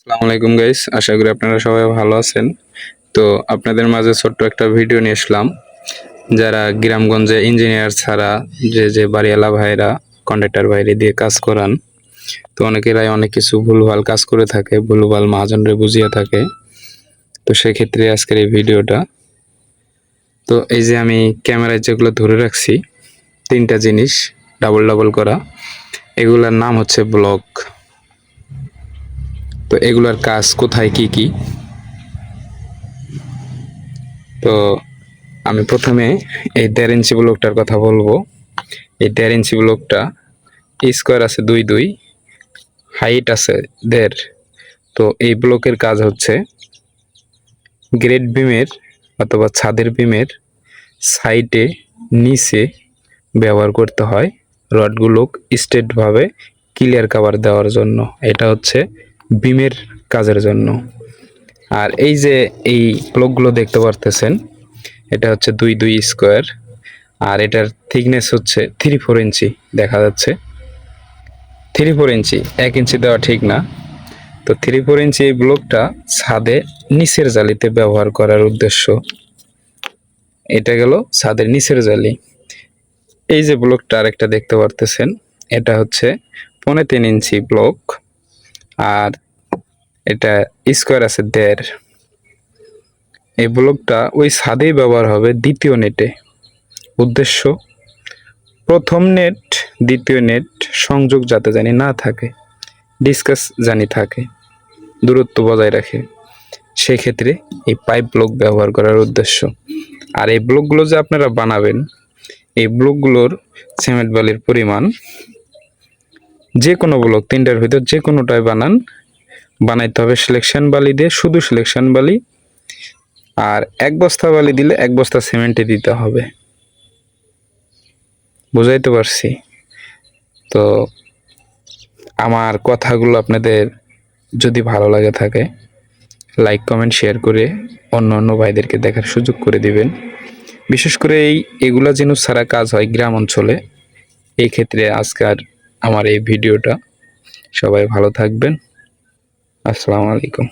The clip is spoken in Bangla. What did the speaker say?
আসসালামু আলাইকুম গাইস আশা করি আপনারা সবাই ভালো আছেন। তো আপনাদের মাঝে ছোট্ট একটা ভিডিও নিয়ে আসলাম। যারা গ্রামগঞ্জে ইঞ্জিনিয়ার ছাড়া যে যে বাড়িওয়ালা ভাইরা কন্ট্রাক্টর ভাইরে দিয়ে কাজ করান, তো অনেকেরাই অনেক কিছু ভুলভাল কাজ করে থাকে, ভুলভাল মহাজনরে বুঝিয়ে থাকে। তো সেক্ষেত্রে আজকের এই ভিডিওটা তো এই যে আমি ক্যামেরায় যেগুলো ধরে রাখছি, তিনটা জিনিস ডাবল ডাবল করা। এগুলার নাম হচ্ছে ব্লক তো এগুলার কাজ কোথায়, কি কি? তো আমি প্রথমে এই দেড় ইঞ্চি ব্লকটার কথা বলব। এই দেড় ইঞ্চি ব্লকটা স্কোয়ার আছে দুই দুই, হাইট আছে দেড়। তো এই ব্লকের কাজ হচ্ছে গ্রেড বিমের অথবা ছাদের বিমের সাইডে নিচে ব্যবহার করতে হয় রডগুলো স্ট্রেটভাবে ক্লিয়ার কাভার দেওয়ার জন্য। এটা হচ্ছে বিমের কাজের জন্য। আর এই যে এই ব্লকগুলো দেখতে পারতেছেন, এটা হচ্ছে দুই দুই স্কোয়ার আর এটার থিকনেস হচ্ছে থ্রি ফোর ইঞ্চি দেখা যাচ্ছে। থ্রি ফোর ইঞ্চি, এক ইঞ্চি দেওয়া ঠিক না। তো থ্রি ফোর ইঞ্চি এই ব্লকটা ছাদে নিচের জালিতে ব্যবহার করার উদ্দেশ্য। এটা গেল ছাদের নিচের জালি। এই যে ব্লকটা আরেকটা দেখতে পারতেছেন, এটা হচ্ছে পৌনে তিন ইঞ্চি ব্লক আর এটা স্কোয়ার আছে দেড়। এই ব্লকটা ওই ছাদেই ব্যবহার হবে দ্বিতীয় নেটে উদ্দেশ্য, প্রথম নেট দ্বিতীয় নেট সংযোগ যাতে জানি না থাকে ডিসকাস জানি থাকে, দূরত্ব বজায় রাখে। সেই ক্ষেত্রে এই পাইপ ব্লক ব্যবহার করার উদ্দেশ্য। আর এই ব্লকগুলো যে আপনারা বানাবেন, এই ব্লকগুলোর সিমেন্ট বালির পরিমাণ যে কোনো ব্লক তিনটার ভিতর যে কোনোটাই বানান, বানাইতে হবে সিলেকশন বালি দিয়ে, শুধু সিলেকশন বালি। আর এক বস্তা বালি দিলে এক বস্তা সিমেন্টে দিতে হবে। বুঝাইতে পারছি? তো আমার কথাগুলো আপনাদের যদি ভালো লাগে থাকে লাইক কমেন্ট শেয়ার করে অন্য অন্য ভাইদেরকে দেখার সুযোগ করে দিবেন। বিশেষ করে এই, এগুলা যেন সারা কাজ হয় গ্রাম অঞ্চলে, এই ক্ষেত্রে আজকের আমার এই ভিডিওটা। সবাই ভালো থাকবেন। আসসালামু আলাইকুম।